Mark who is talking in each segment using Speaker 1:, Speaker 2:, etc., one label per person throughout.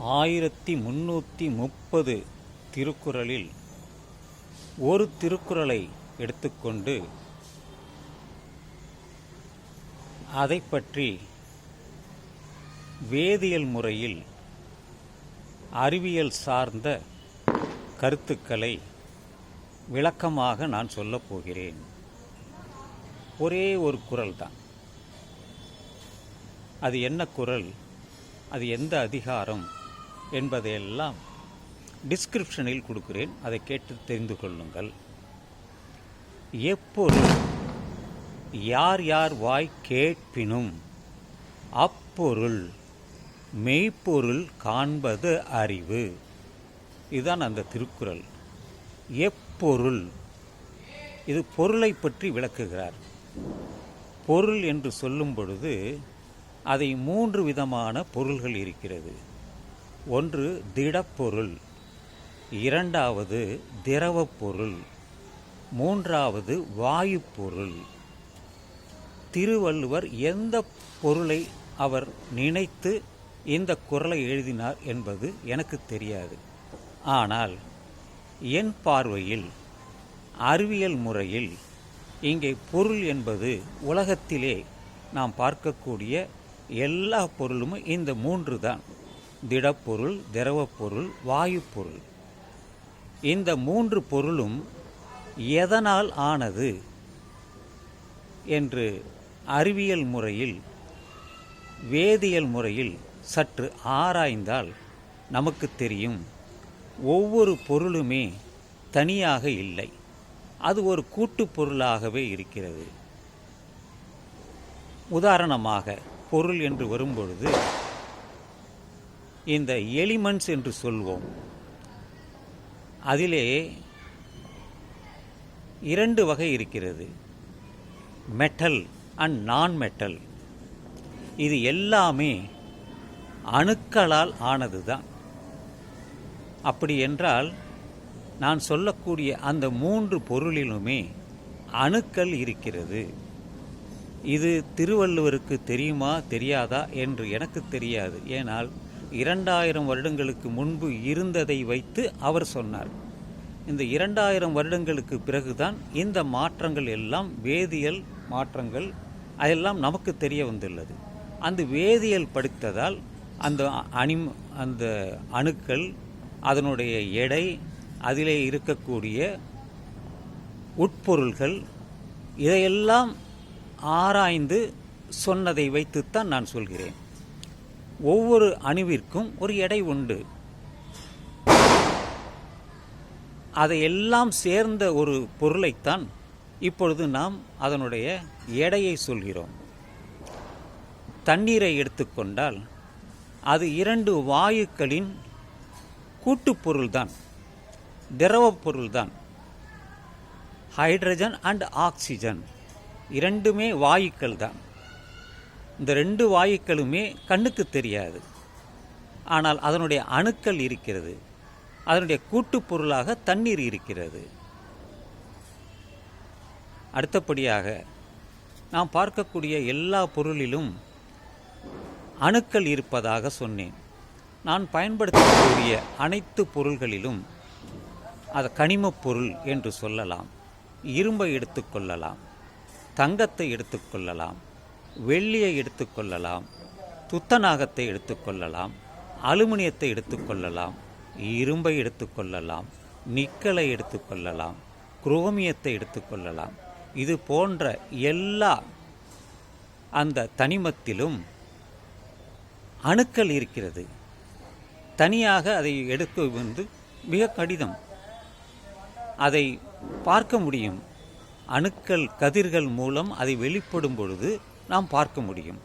Speaker 1: ஆயிரத்தி முன்னூற்றி முப்பது திருக்குறளில் ஒரு திருக்குறளை எடுத்துக்கொண்டு அதை பற்றி வேதியியல் முறையில் அறிவியல் சார்ந்த கருத்துக்களை விளக்கமாக நான் சொல்லப் போகிறேன். ஒரே ஒரு குரல் தான். அது என்ன குறள்? அது எந்த அதிகாரம்? என்பதையெல்லாம் டிஸ்கிரிப்ஷனில் கொடுக்கிறேன். அதை கேட்டு தெரிந்து கொள்ளுங்கள். எப்பொருள் யார் யார் வாய் கேட்பினும் அப்பொருள் மெய்ப்பொருள் காண்பது அறிவு. இதுதான் அந்த திருக்குறள். எப்பொருள். இது பொருளை பற்றி விளக்குகிறார். பொருள் என்று சொல்லும் பொழுது அதை மூன்று விதமான பொருள்கள் இருக்கிறது. ஒன்று திடப்பொருள் இரண்டாவது திரவப்பொருள் மூன்றாவது வாயுப்பொருள். திருவள்ளுவர் எந்த பொருளை அவர் நினைத்து இந்த குரலை எழுதினார் என்பது எனக்கு தெரியாது. ஆனால் என் பார்வையில் அறிவியல் முறையில் இங்கே பொருள் என்பது உலகத்திலே நாம் பார்க்கக்கூடிய எல்லா பொருளும் இந்த மூன்று தான். திடப்பொருள் திரவப்பொருள் வாயுப் பொருள் இந்த மூன்று பொருளும் எதனால் ஆனது என்று அறிவியல் முறையில் வேதியியல் முறையில் சற்று ஆராய்ந்தால் நமக்கு தெரியும். ஒவ்வொரு பொருளுமே தனியாக இல்லை. அது ஒரு கூட்டுப் பொருளாகவே இருக்கிறது. உதாரணமாக பொருள் என்று வரும்பொழுது இந்த எலிமெண்ட்ஸ் என்று சொல்வோம். அதிலே இரண்டு வகை இருக்கிறது. மெட்டல் அண்ட் நான் மெட்டல் இது எல்லாமே அணுக்களால் ஆனது தான் அப்படி என்றால் நான் சொல்லக்கூடிய அந்த மூன்று பொருளிலுமே அணுக்கள் இருக்கிறது. இது திருவள்ளுவருக்கு தெரியுமா தெரியாதா என்று எனக்கு தெரியாது. ஏனால் இரண்டாயிரம் வருடங்களுக்கு முன்பு இருந்ததை வைத்து அவர் சொன்னார். இந்த இரண்டாயிரம் வருடங்களுக்கு பிறகுதான் இந்த மாற்றங்கள் எல்லாம் வேதியியல் மாற்றங்கள் அதெல்லாம் நமக்கு தெரிய வந்துள்ளது. அந்த வேதியியல் படித்ததால் அந்த அணி அந்த அணுக்கள் அதனுடைய எடை அதிலே இருக்கக்கூடிய உட்பொருள்கள் இதையெல்லாம் ஆராய்ந்து சொன்னதை வைத்துத்தான் நான் சொல்கிறேன். ஒவ்வொரு அணுவிற்கும் ஒரு எடை உண்டு. அதையெல்லாம் சேர்ந்த ஒரு பொருளைத்தான் இப்பொழுது நாம் அதனுடைய எடையை சொல்கிறோம். தண்ணீரை எடுத்துக்கொண்டால் அது இரண்டு வாயுக்களின் கூட்டுப்பொருள்தான் திரவப் பொருள்தான். ஹைட்ரஜன் அண்ட் ஆக்சிஜன் இரண்டுமே வாயுக்கள் தான் இந்த ரெண்டு வாயுக்களுமே கண்ணுக்கு தெரியாது. ஆனால் அதனுடைய அணுக்கள் இருக்கிறது. அதனுடைய கூட்டுப் பொருளாக தண்ணீர் இருக்கிறது. அடுத்தபடியாக நாம் பார்க்கக்கூடிய எல்லா பொருளிலும் அணுக்கள் இருப்பதாக சொன்னேன். நான் பயன்படுத்தக்கூடிய அனைத்து பொருள்களிலும் அது கனிமப் பொருள் என்று சொல்லலாம். இரும்பை எடுத்துக்கொள்ளலாம் தங்கத்தை எடுத்துக்கொள்ளலாம் வெள்ளியை எடுத்துக்கொள்ளலாம் துத்தநாகத்தை எடுத்துக்கொள்ளலாம் அலுமினியத்தை எடுத்துக்கொள்ளலாம் இரும்பை எடுத்துக்கொள்ளலாம் நிக்கலை எடுத்துக்கொள்ளலாம் குரோமியத்தை எடுத்துக்கொள்ளலாம். இது போன்ற எல்லா அந்த தனிமத்திலும் அணுக்கள் இருக்கிறது. தனியாக அதை எடுக்க வந்து மிக கடினம். அதை பார்க்க முடியும். அணுக்கள் கதிர்கள் மூலம் அதை வெளிப்படும் பொழுது நாம் பார்க்க முடியும்.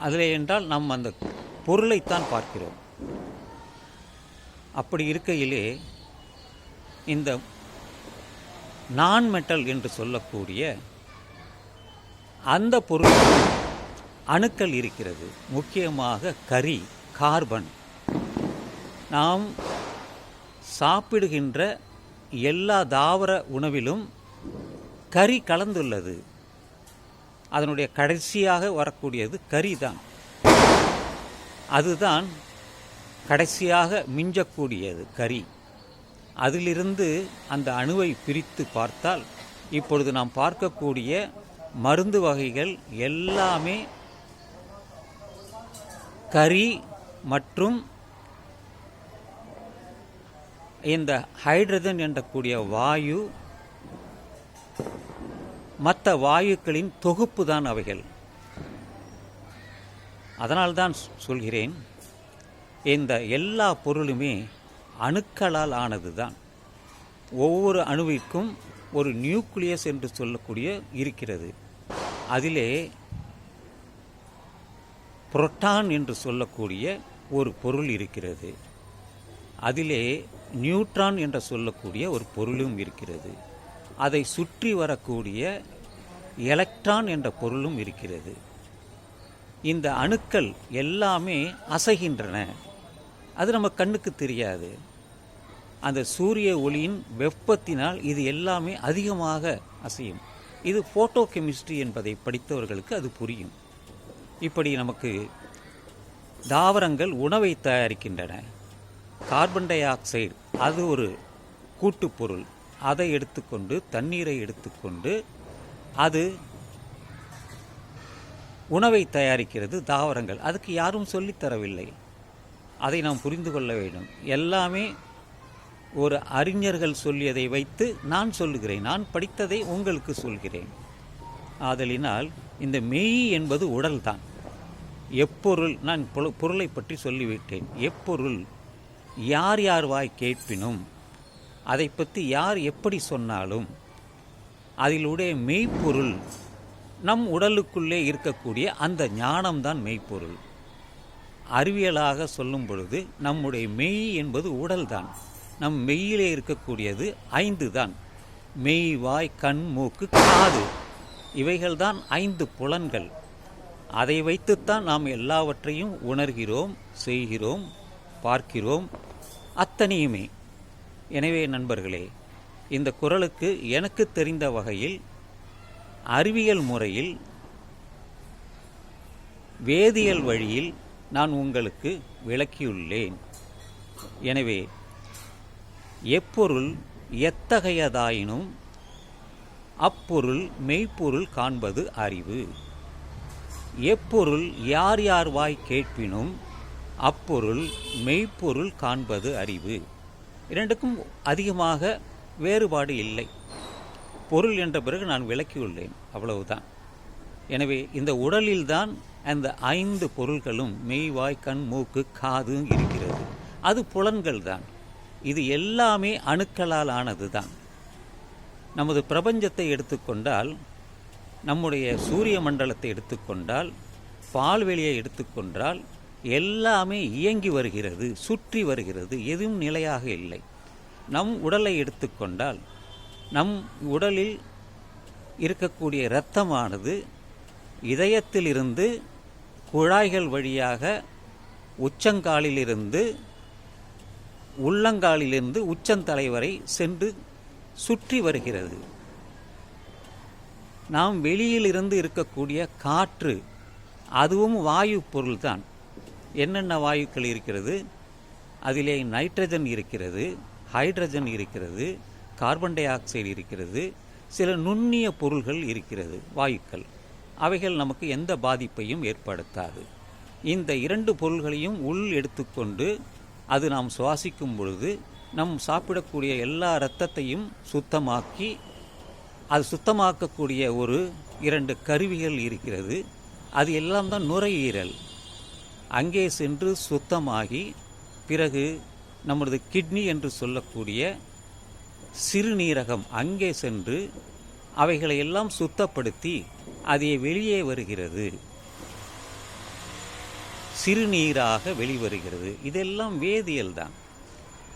Speaker 1: அதில் என்றால் நாம் அந்த பொருளைத்தான் பார்க்கிறோம். அப்படி இருக்கையிலே இந்த நான் மெட்டல் என்று சொல்லக்கூடிய அந்த பொருள் அணுக்கள் இருக்கிறது. முக்கியமாக கரி கார்பன். நாம் சாப்பிடுகின்ற எல்லா தாவர உணவிலும் கரி கலந்துள்ளது. அதனுடைய கடைசியாக வரக்கூடியது கறி தான் அதுதான் கடைசியாக மிஞ்சக்கூடியது கறி அதிலிருந்து அந்த அணுவை பிரித்து பார்த்தால் இப்பொழுது நாம் பார்க்கக்கூடிய மருந்து வகைகள் எல்லாமே கறி மற்றும் இந்த ஹைட்ரஜன் என்றக்கூடிய வாயு மற்ற வாயுக்களின் தொகுப்பு தான் அவைகள். அதனால்தான் சொல்கிறேன் இந்த எல்லா பொருளுமே அணுக்களால் ஆனது தான் ஒவ்வொரு அணுவிற்கும் ஒரு நியூக்ளியஸ் என்று சொல்லக்கூடிய இருக்கிறது. அதிலே புரோட்டான் என்று சொல்லக்கூடிய ஒரு பொருள் இருக்கிறது. அதிலே நியூட்ரான் என்று சொல்லக்கூடிய ஒரு பொருளும் இருக்கிறது. அதை சுற்றி வரக்கூடிய எலக்ட்ரான் என்ற பொருளும் இருக்கிறது. இந்த அணுக்கள் எல்லாமே அசைகின்றன. அது நம்ம கண்ணுக்கு தெரியாது. அந்த சூரிய ஒளியின் வெப்பத்தினால் இது எல்லாமே அதிகமாக அசையும். இது ஃபோட்டோ கெமிஸ்ட்ரி என்பதை படித்தவர்களுக்கு அது புரியும். இப்படி நமக்கு தாவரங்கள் உணவை தயாரிக்கின்றன. கார்பன் டை ஆக்சைடு அது ஒரு கூட்டுப்பொருள் அதை எடுத்துக்கொண்டு தண்ணீரை எடுத்துக்கொண்டு அது உணவை தயாரிக்கிறது தாவரங்கள். அதுக்கு யாரும் சொல்லித்தரவில்லை அதை நாம் புரிந்து கொள்ள வேண்டும். எல்லாமே ஒரு அறிஞர்கள் சொல்லியதை வைத்து நான் சொல்லுகிறேன். நான் படித்ததை உங்களுக்கு சொல்கிறேன். ஆதலினால் இந்த மெய் என்பது உடல்தான் எப்பொருள் நான் பொரு- பொருளை பற்றி சொல்லிவிட்டேன். எப்பொருள் யார் யார் வாய் கேட்பினும் அதை பற்றி யார் எப்படி சொன்னாலும் அதிலுடைய மெய்ப்பொருள் நம் உடலுக்குள்ளே இருக்கக்கூடிய அந்த ஞானம்தான் மெய்ப்பொருள். அறிவியலாக சொல்லும் பொழுது நம்முடைய மெய் என்பது உடல்தான். நம் மெய்யிலே இருக்கக்கூடியது ஐந்து தான் மெய் வாய் கண் மூக்கு காது. இவைகள்தான் ஐந்து புலன்கள். அதை வைத்துத்தான் நாம் எல்லாவற்றையும் உணர்கிறோம் செய்கிறோம் பார்க்கிறோம். அத்தனையுமே. எனவே நண்பர்களே இந்த குரலுக்கு எனக்கு தெரிந்த வகையில் அறிவியல் முறையில் வேதியியல் வழியில் நான் உங்களுக்கு விளக்கியுள்ளேன். எனவே எப்பொருள் எத்தகையதாயினும் அப்பொருள் மெய்ப்பொருள் காண்பது அறிவு. எப்பொருள் யார் யார் வாய் கேட்பினும் அப்பொருள் மெய்ப்பொருள் காண்பது அறிவு. இரண்டுக்கும் அதிகமாக வேறுபாடு இல்லை. பொருள் என்ற பிறகு நான் விளக்கியுள்ளேன். அவ்வளவுதான். எனவே இந்த உடலில்தான் அந்த ஐந்து பொருள்களும் மெய் வாய் கண் மூக்கு காது இருக்கிறது. அது புலன்கள் தான். இது எல்லாமே அணுக்களால் ஆனது தான் நமது பிரபஞ்சத்தை எடுத்துக்கொண்டால் நம்முடைய சூரிய மண்டலத்தை எடுத்துக்கொண்டால் பால்வெளியை எடுத்துக்கொண்டால் எல்லாமே இயங்கி வருகிறது சுற்றி வருகிறது எதுவும் நிலையாக இல்லை. நம் உடலை எடுத்துக்கொண்டால் நம் உடலில் இருக்கக்கூடிய இரத்தமானது இதயத்திலிருந்து குழாய்கள் வழியாக உச்சங்காலிலிருந்து உள்ளங்காலிலிருந்து உச்சந்தலை வரை சென்று சுற்றி வருகிறது. நாம் வெளியிலிருந்து இருக்கக்கூடிய காற்று அதுவும் வாயு பொருள்தான். என்னென்ன வாயுக்கள் இருக்கிறது? அதிலே நைட்ரஜன் இருக்கிறது ஹைட்ரஜன் இருக்கிறது கார்பன் டை ஆக்சைடு இருக்கிறது சில நுண்ணிய பொருள்கள் இருக்கிறது வாயுக்கள். அவைகள் நமக்கு எந்த பாதிப்பையும் ஏற்படுத்தாது. இந்த இரண்டு பொருள்களையும் உள் எடுத்துக்கொண்டு அது நாம் சுவாசிக்கும் பொழுது நம் சாப்பிடக்கூடிய எல்லா இரத்தத்தையும் சுத்தமாக்கி அது சுத்தமாக்கக்கூடிய ஒரு இரண்டு கருவிகள் இருக்கிறது. அது எல்லாம் தான் நுரையீரல். அங்கே சென்று சுத்தமாகி பிறகு நமது கிட்னி என்று சொல்லக்கூடிய சிறுநீரகம் அங்கே சென்று அவைகளை எல்லாம் சுத்தப்படுத்தி அதை வெளியே வருகிறது. சிறுநீராக வெளிவருகிறது. இதெல்லாம் வேதியியல் தான்.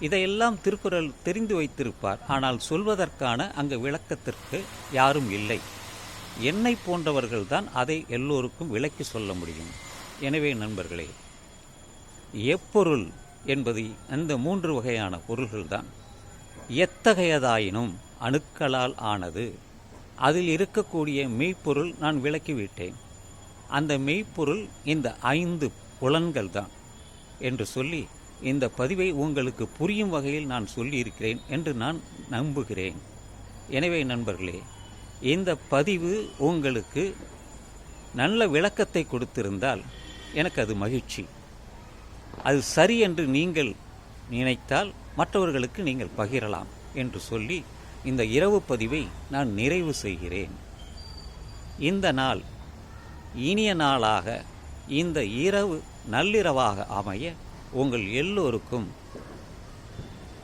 Speaker 1: இதையெல்லாம் திருக்குறள் தெரிந்து வைத்திருப்பார். ஆனால் சொல்வதற்கான அங்கு விளக்கத்திற்கு யாரும் இல்லை. என்னை போன்றவர்கள்தான் அதை எல்லோருக்கும் விளக்கி சொல்ல முடியும். எனவே நண்பர்களே எப்பொருள் என்பது அந்த மூன்று வகையான பொருள்கள்தான். எத்தகையதாயினும் அணுக்களால் ஆனது. அதில் இருக்கக்கூடிய மெய்ப்பொருள் நான் விளக்கிவிட்டேன். அந்த மெய்ப்பொருள் இந்த ஐந்து புலன்கள் தான் என்று சொல்லி இந்த பதிவை உங்களுக்கு புரியும் வகையில் நான் சொல்லியிருக்கிறேன் என்று நான் நம்புகிறேன். எனவே நண்பர்களே இந்த பதிவு உங்களுக்கு நல்ல விளக்கத்தை கொடுத்திருந்தால் எனக்கு அது மகிழ்ச்சி. அது சரி என்று நீங்கள் நினைத்தால் மற்றவர்களுக்கு நீங்கள் பகிரலாம் என்று சொல்லி இந்த இரவு பதிவை நான் நிறைவு செய்கிறேன். இந்த நாள் இனிய நாளாக இந்த இரவு நள்ளிரவாக அமைய உங்கள் எல்லோருக்கும்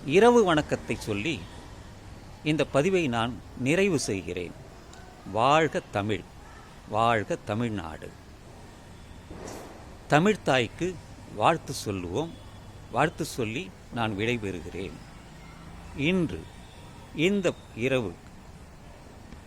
Speaker 1: இரவு வணக்கத்தை சொல்லி இந்த பதிவை நான் நிறைவு செய்கிறேன். வாழ்க தமிழ் வாழ்க தமிழ்நாடு. தமிழ்த்தாய்க்கு வாழ்த்து சொல்லுவோம். வாழ்த்து சொல்லி நான் விடைபெறுகிறேன். இன்று இந்த இரவு